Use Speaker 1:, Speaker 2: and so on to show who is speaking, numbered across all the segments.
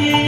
Speaker 1: you.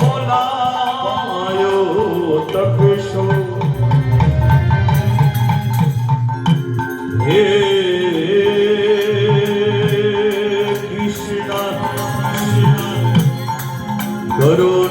Speaker 1: પવનાયો તપશો. હે કૃષ્ણ કરો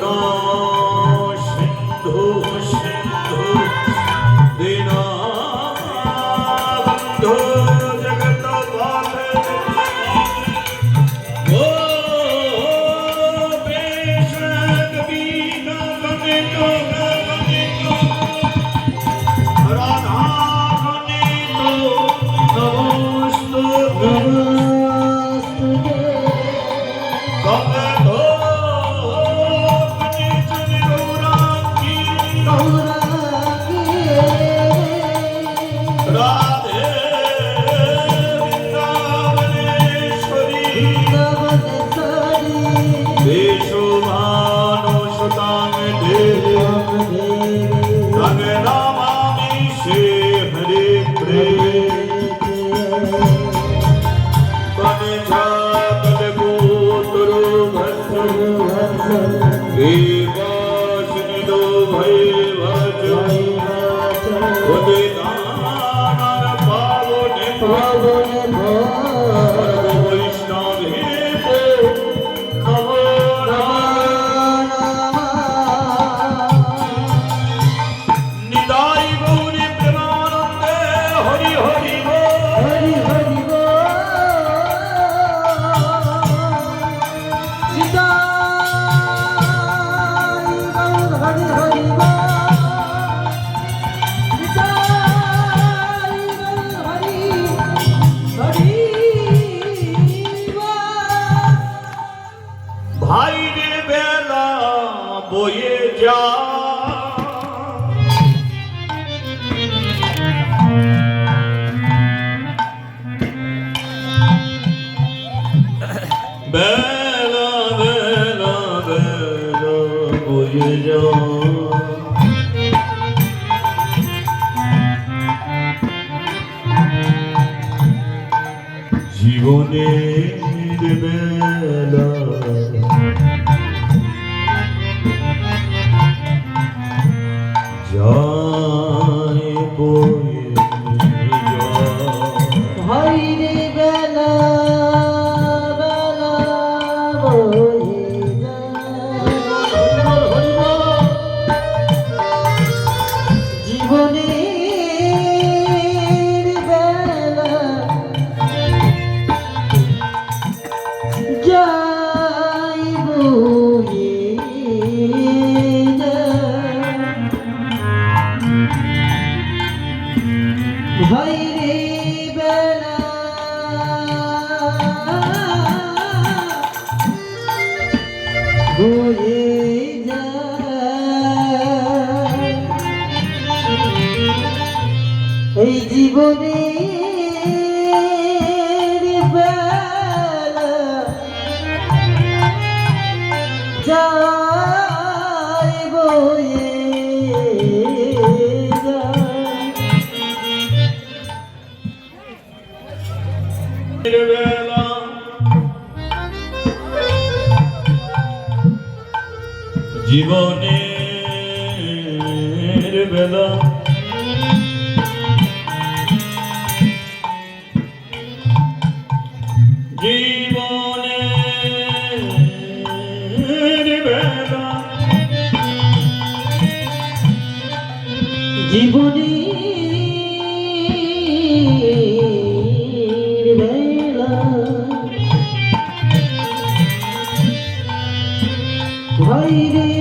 Speaker 1: জীবনের বেলা যায় যায়
Speaker 2: হইরে বেলা বেলা বয়ে বয়ে যায়। এই জীবনে
Speaker 1: জীবনের বেলা জীবনের বেলা
Speaker 2: জীবনে বেলা ভাইরে বেলা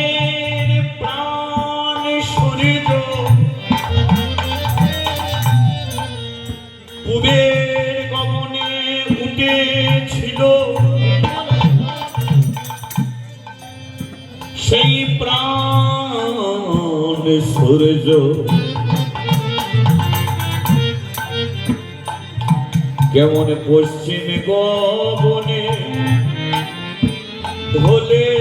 Speaker 1: প্রাণ সূর্য কেমন পশ্চিম গবনে ঢলে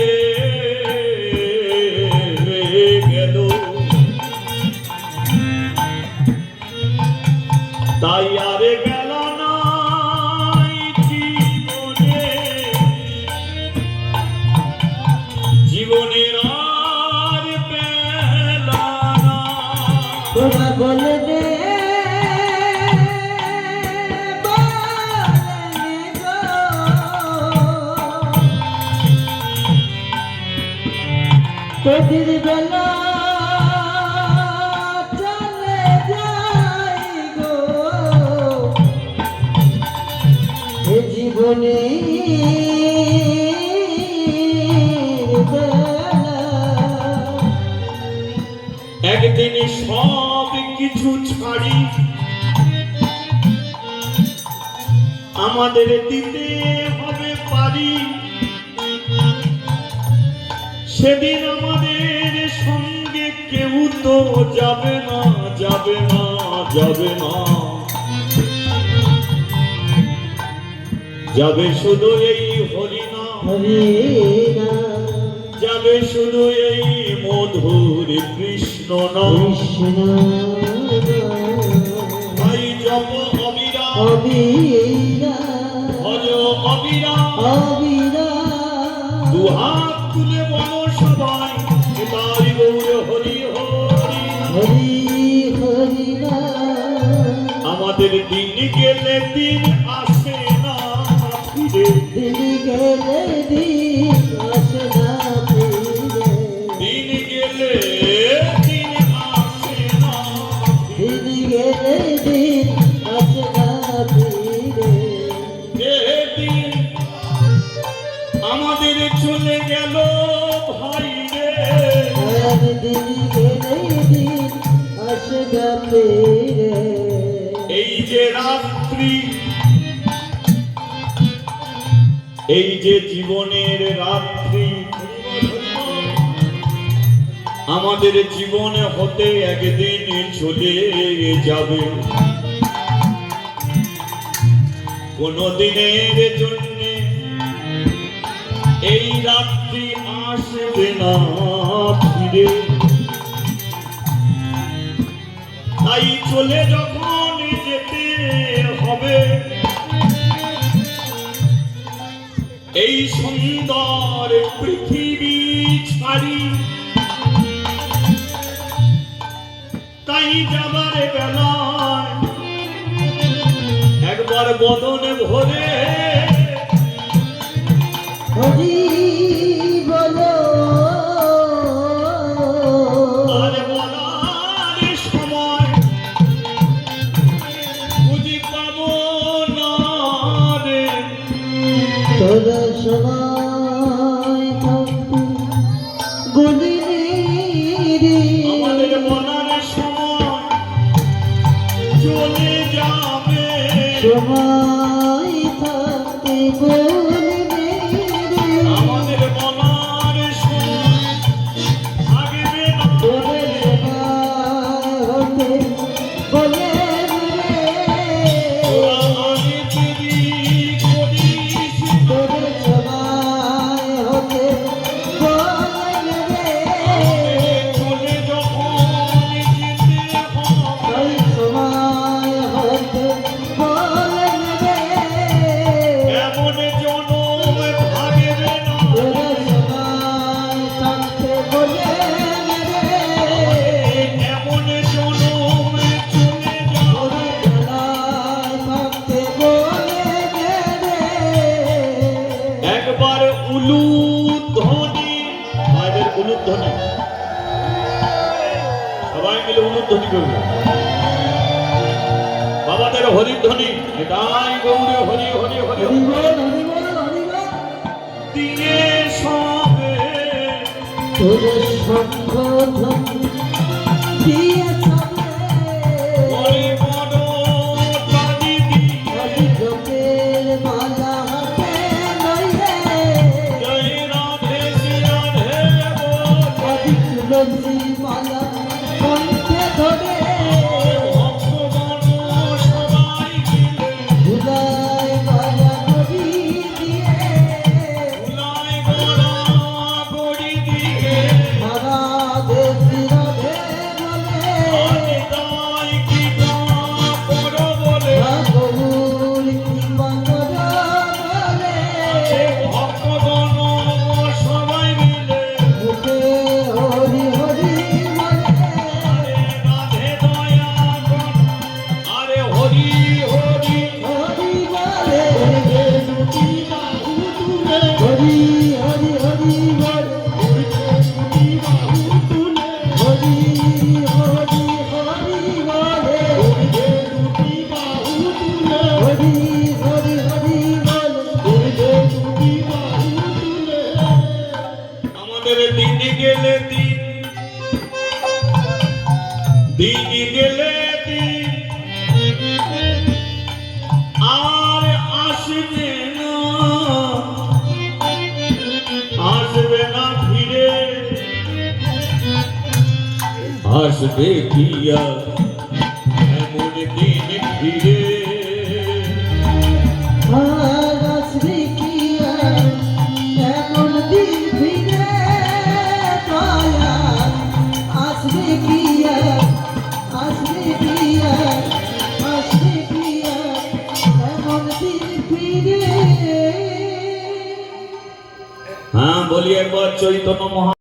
Speaker 2: তোদের বেলা চলে যাই গো। এ একদিন সব
Speaker 1: কিছু ছাড়ি। আমাদের দিতে হবে পারি। সেদিন আমাদের সঙ্গে কেউ তো যাবে না যাবে না যাবে না। যাবে শুধু এই হরিনা
Speaker 2: হরিনা
Speaker 1: যাবে শুধু এই মধুর কৃষ্ণ
Speaker 2: কৃষ্ণ
Speaker 1: অবিরা
Speaker 2: অবিরা
Speaker 1: ভজ অবিরা
Speaker 2: অবিরা
Speaker 1: দুহাত দিন গেলে দিন আস। জীবনের রাত্রি আমাদের জীবনে হতে একদিন চলে যাবে। কোনদিনের জন্য এই রাত্রি আসবে না ফিরে। তাই চলে যখন সুন্দর পৃথিবী ছাড়ি। তাই যাবার বেলায় একবার বদনে ভরে সদাই গৌরে হরি হরি হরি হরি। দিয়ে সবে।
Speaker 2: তোর সম্বোধন। দিয়ে
Speaker 1: আসবে কিয়া
Speaker 2: এমন দিন ফিরে।
Speaker 1: হ্যাঁ বলি একবার চৈতন্য মহা